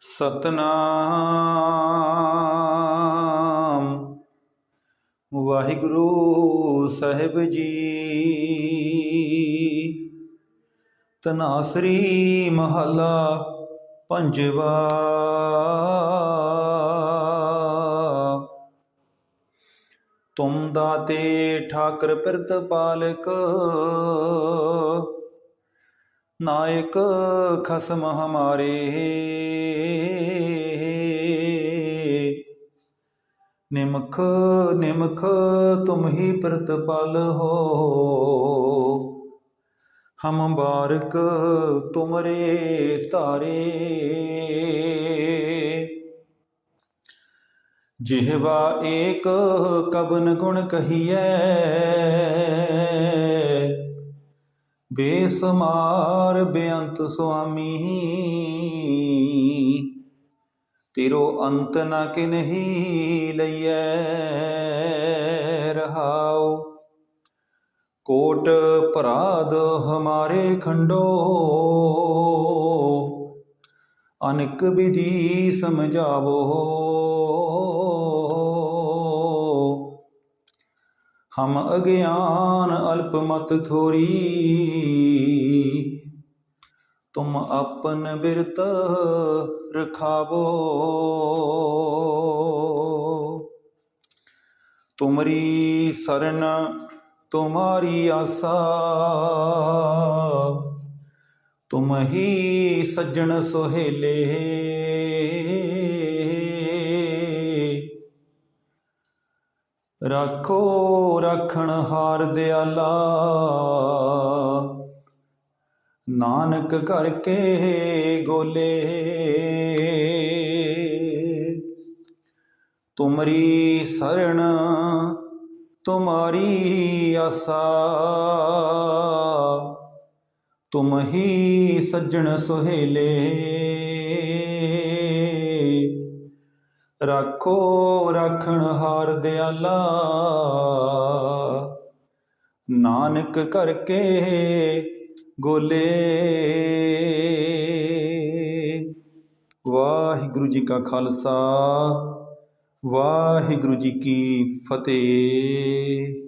ਸਤਨਾਮ। ਵਾਹਿਗੁਰੂ ਸਾਹਿਬ ਜੀ। ਤਨਾਸਰੀ ਮਹੱਲਾ ਪੰਜਵਾ। ਤੁਮ ਦਾਤੇ ਠਾਕਰ ਪਿਰਤ ਪਾਲਕ। ਨਾਇਕ ਖਸਮ ਹਮਾਰੇ। ਨਿਮਖ ਨਿਮਖ ਤੁਮ ਹੀ ਪ੍ਰਤਪਲ ਹੋ। ਹਮ ਬਾਰਕ ਤੁਮਰੇ ਤਾਰੇ ਜਿਹਵਾ ਏਕ ਕਬਨ ਗੁਣ ਕਹੀਐ। ਬੇਸਮਾਰ ਬੇਅੰਤ ਸੁਆਮੀ, ਤੇਰੋ ਅੰਤ ਨਾ ਨ ਕਿਨਹੀ ਲਈਐ ਰਹਾਉ। ਕੋਟ ਪਰਾਧ ਹਮਾਰੇ ਖੰਡੋ, ਅਨਕ ਵਿਧੀ ਸਮਝਾਵੋ। ਹਮ ਅਗਿਆਨ ਅਲਪ ਮਤ ਥੋਰੀ। ਤੁਮ ਆਪਨ ਬਿਰਤ ਰਖਾਵੋ। ਤੁਮਰੀ ਸਰਨ ਤੁਮਾਰੀ ਆਸਾ। ਤੁਮ ਹੀ ਸੱਜਣ ਸੋਹੇਲੇ। ਰੱਖੋ ਰੱਖਣ ਹਾਰ ਦਿਆਲਾ। ਨਾਨਕ ਕਰਕੇ ਗੋਲੇ। ਤੁਮਰੀ ਸਰਣ ਤੁਮਾਰੀ ਆਸਾ। ਤੁਮ ਹੀ ਸੱਜਣ ਸੁਹੇਲੇ। ਰੱਖੋ ਰੱਖਣ ਹਾਰ ਦਿਆਲਾ। ਨਾਨਕ ਕਰਕੇ ਗੋਲੇ। ਵਾਹਿਗੁਰੂ ਜੀ ਕਾ ਖਾਲਸਾ, ਵਾਹਿਗੁਰੂ ਜੀ ਕੀ ਫਤਿਹ।